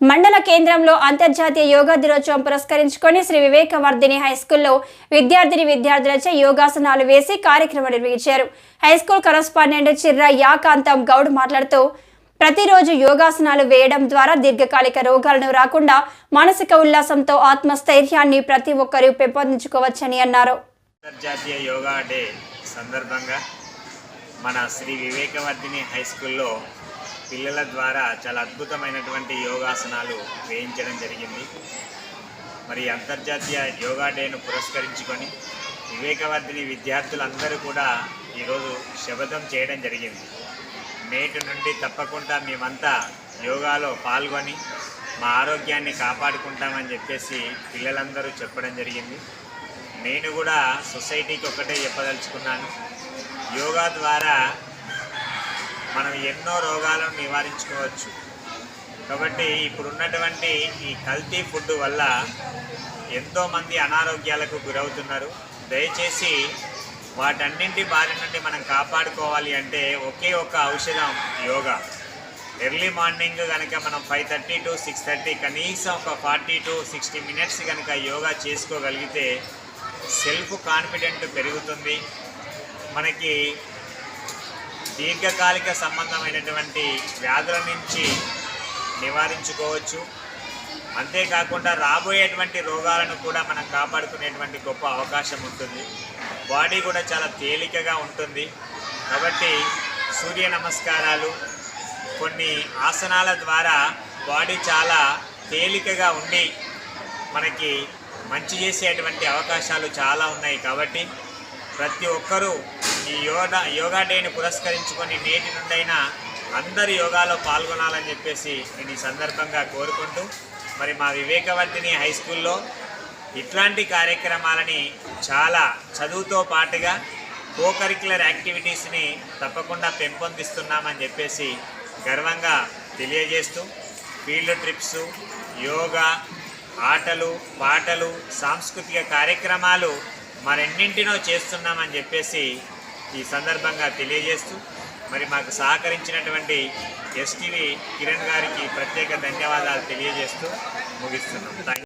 మండల కేంద్రంలో అంతర్జాతీయ యోగా దినోత్సవం పురస్కరించుకొని శ్రీ వివేకవర్ధిని హైస్కూల్లో విద్యార్థిని విద్యార్థులచే యోగాసనాలు వేసి కార్యక్రమం నిర్వహించారు. High school correspondent Chirra Yakantham Goud మాట్లాడుతూ ప్రతిరోజు యోగాసనాలు వేయడం ద్వారా దీర్ఘకాలిక రోగాలను రాకుండా మానసిక ఉల్లాసంతో ఆత్మస్థైర్యాన్ని ప్రతి ఒక్కరూ పెంపొందించుకోవచ్చని అన్నారు. అంతర్జాతీయ యోగా డే సందర్భంగా మన శ్రీ వివేకవర్ధిని హై స్కూల్లో పిల్లల ద్వారా చాలా అద్భుతమైనటువంటి యోగాసనాలు వేయించడం జరిగింది. మరి అంతర్జాతీయ యోగా డేను పురస్కరించుకొని వివేకవర్ధిని విద్యార్థులందరూ కూడా ఈరోజు శపథం చేయడం జరిగింది. నేటి నుండి తప్పకుండా మేమంతా యోగాలో పాల్గొని మా ఆరోగ్యాన్ని కాపాడుకుంటామని చెప్పేసి పిల్లలందరూ చెప్పడం జరిగింది. నేను కూడా సొసైటీకి ఒకటే చెప్పదలుచుకున్నాను. యోగా ద్వారా మనం ఎన్నో రోగాలను నివారించుకోవచ్చు. కాబట్టి ఇప్పుడున్నటువంటి ఈ కల్తీ ఫుడ్ వల్ల ఎంతోమంది అనారోగ్యాలకు గురవుతున్నారు. దయచేసి వాటన్నింటి బారి నుండి మనం కాపాడుకోవాలి అంటే ఒకే ఒక ఔషధం యోగా. ఎర్లీ మార్నింగ్ కనుక మనం five thirty to six thirty కనీసం ఒక ఫార్టీ టు సిక్స్టీ మినిట్స్ కనుక యోగా చేసుకోగలిగితే సెల్ఫ్ కాన్ఫిడెంట్ పెరుగుతుంది. మనకి దీర్ఘకాలిక సంబంధమైనటువంటి వ్యాధుల నుంచి నివారించుకోవచ్చు. అంతేకాకుండా రాబోయేటువంటి రోగాలను కూడా మనం కాపాడుకునేటువంటి గొప్ప అవకాశం ఉంటుంది. బాడీ కూడా చాలా తేలికగా ఉంటుంది. కాబట్టి సూర్య నమస్కారాలు కొన్ని ఆసనాల ద్వారా బాడీ చాలా తేలికగా ఉండి మనకి మంచి చేసేటువంటి అవకాశాలు చాలా ఉన్నాయి కాబట్టి ప్రతి ఒక్కరూ ఈ యోగా యోగా డేని పురస్కరించుకొని నేటి నుండైనా అందరు యోగాలో పాల్గొనాలని చెప్పేసి నేను ఈ సందర్భంగా కోరుకుంటూ మరి మా వివేకవర్తిని హై స్కూల్లో ఇట్లాంటి కార్యక్రమాలని చాలా చదువుతో పాటుగా కో కరిక్యులర్ యాక్టివిటీస్ని తప్పకుండా పెంపొందిస్తున్నామని చెప్పేసి గర్వంగా తెలియజేస్తూ ఫీల్డ్ ట్రిప్స్ యోగా ఆటలు పాటలు సాంస్కృతిక కార్యక్రమాలు మరెన్నింటినో చేస్తున్నామని చెప్పేసి ఈ సందర్భంగా తెలియజేస్తూ మరి మాకు సహకరించినటువంటి ఎస్టీవీ కిరణ్ గారికి ప్రత్యేక ధన్యవాదాలు తెలియజేస్తూ ముగిస్తున్నాం. థ్యాంక్